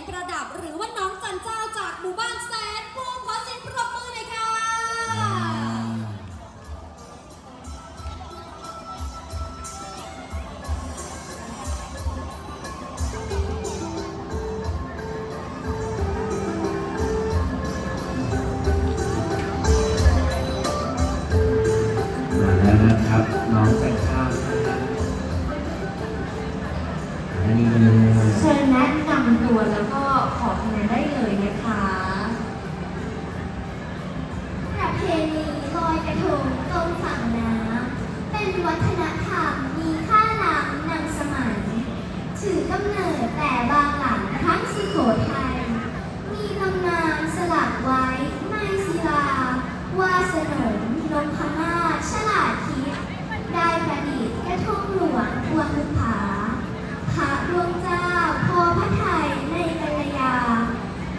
งประดับ หรือว่าน้องจันเจ้าจากหมู่บ้านแสนภูมิขอเสียงปรบมือหน่อยค่ะ มาแล้วนะครับน้อง ฝั่งน้ำเป็นวัฒนธรรมมีค่าล้ำนำสมัย ถือกำเนิดแต่บางหลังครั้งสุโขทัย มีตำนานสลักไว้ในศิลา ว่าสนมนพมาฉลาดคิด ได้ประดิษฐ์กระทงหลวงทวงบุภาพระดวงเจ้าพอพระไทยในกัลยา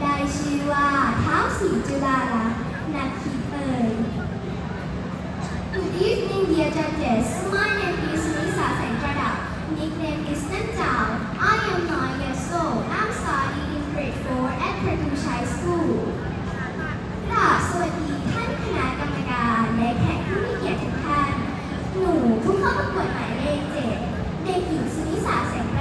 ได้ชื่อว่าเท้าวศรีจุฬาลักษณ์นักคิดเอ่ย Good evening, dear judges. My name is Lisa Sengradap. Nickname is Nanjao. I am nine years old. I'm studying in grade 4 at Pradesh High School. กราบสวัสดีท่านคณะกรรมการและแขกผู้มีเกียรติทุกท่าน หนูผู้เข้าประกว เด็กหญิงสุนิสาแสง